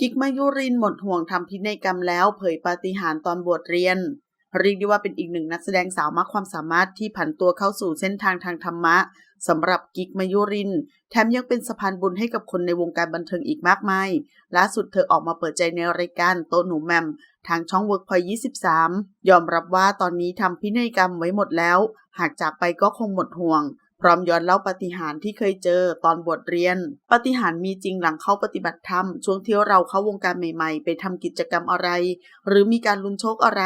กิกมายุรินหมดห่วงทำพินัยกรรมแล้ว เผยปาฏิหาริย์ตอนบวชเรียนเรียกได้ว่าเป็นอีกหนึ่งนักแสดงสาวมากความสามารถที่ผันตัวเข้าสู่เส้นทางทางธรรมะสำหรับกิกมายุริน แถมยังเป็นสะพานบุญให้กับคนในวงการบันเทิงอีกมากมายล่าสุดเธอออกมาเปิดใจในรายการโตหนูแมม ทางช่อง Workpoint 23 ยอมรับว่าตอนนี้ทำพินัยกรรมไว้หมดแล้ว หากจากไปก็คงหมดห่วง พร้อมย้อนเล่าปฏิหารที่เคยเจอตอนบทเรียน ปฏิหารมีจริงหลังเข้าปฏิบัติธรรม ช่วงที่เราเข้าวงการใหม่ๆ ไปทำกิจกรรมอะไร หรือมีการลุ้นโชคอะไร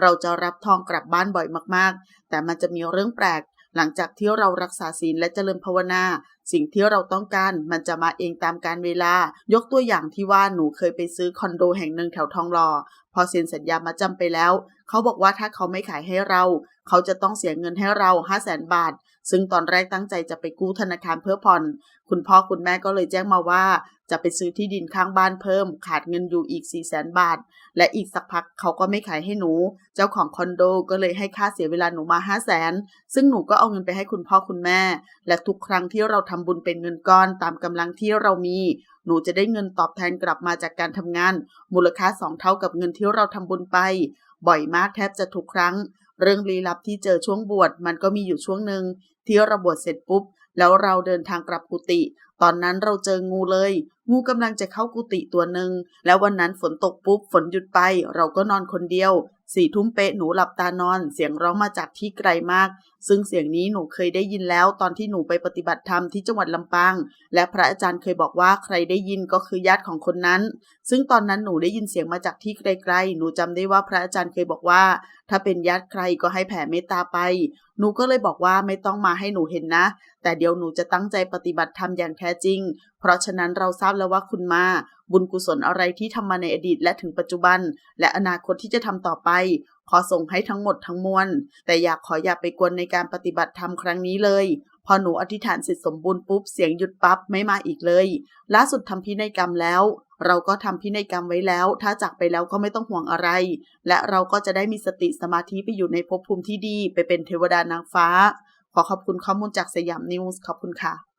เราจะรับทองกลับบ้านบ่อยมากๆ แต่มันจะมีเรื่องแปลกหลังจากที่เรารักษาศีลและเจริญภาวนาสิ่งที่เราต้องการมันจะมาเองตามการเวลา ยกตัวอย่างที่ว่าหนูเคยไปซื้อคอนโดแห่งหนึ่งแถวทองหล่อพอเซ็นสัญญามาจำไปแล้ว เขาบอกว่าถ้าเขาไม่ขายให้เรา เขาจะต้องเสียเงินให้เรา5 0 0แสนบาท ซึ่งตอนแรกตั้งใจจะไปกู้ธนาคารเพื่อผ่อน คุณพ่อคุณแม่ก็เลยแจ้งมาว่า จะไปซื้อที่ดินข้างบ้านเพิ่ม ขาดเงินอยู่อีก 4 0 0แสนบาท และอีกสักพักเขาก็ไม่ขายให้หนู เจ้าของคอนโดก็เลยให้ค่าเสียเวลาหนูมา5 0 0แสนซึ่งหนูก็เอาเงินไปให้คุณพ่อคุณแม่ และทุกครั้งที่เราทำบุญเป็นเงินก้อนตามกำลังที่เรามี หนูจะได้เงินตอบแทนกลับมาจากการทำงาน มูลค่าสองเท่ากับเงินที่เราทำบุญไป บ่อยมากแทบจะทุกครั้ง เรื่องลี้ลับที่เจอช่วงบวชมันก็มีอยู่ช่วงหนึ่งที่เราบวชเสร็จปุ๊บ แล้วเราเดินทางกลับกุฏิตอนนั้นเราเจองูเลย งูกำลังจะเข้ากุฏิตัวหนึ่งแล้ววันนั้นฝนตกปุ๊บ ฝนหยุดไป เราก็นอนคนเดียวสี่ทุ่มเป๊ะหนูหลับตานอน เสียงร้องมาจากที่ไกลมากซึ่งเสียงนี้หนูเคยได้ยินแล้วตอนที่หนูไปปฏิบัติธรรมที่จังหวัดลำปาง และพระอาจารย์เคยบอกว่าใครได้ยินก็คือญาติของคนนั้น ซึ่งตอนนั้นหนูได้ยินเสียงมาจากที่ไกลๆ หนูจำได้ว่าพระอาจารย์เคยบอกว่า ถ้าเป็นญาติใครก็ให้แผ่เมตตาไป หนูก็เลยบอกว่าไม่ต้องมาให้หนูเห็นนะ แต่เดี๋ยวหนูจะตั้งใจปฏิบัติธรรมอย่างแท้จริง เพราะฉะนั้นเราทราบแล้วว่าคุณมา บุญกุศลอะไรที่ทำมาในอดีตและถึงปัจจุบัน และอนาคตที่จะทำต่อไป ขอส่งให้ทั้งหมดทั้งมวล แต่อยากขออย่าไปกวนในการปฏิบัติธรรมครั้งนี้เลย พอหนูอธิษฐานเสร็จสมบูรณ์ปุ๊บเสียงหยุดปั๊บไม่มาอีกเลย ล่าสุดทำพินัยกรรมแล้ว เราก็ทำพินัยกรรมไว้แล้ว ถ้าจากไปแล้วก็ไม่ต้องห่วงอะไร และเราก็จะได้มีสติสมาธิไปอยู่ในภพภูมิที่ดี ไปเป็นเทวดานางฟ้า ขอขอบคุณข้อมูลจากสยามนิวส์ขอบคุณค่ะ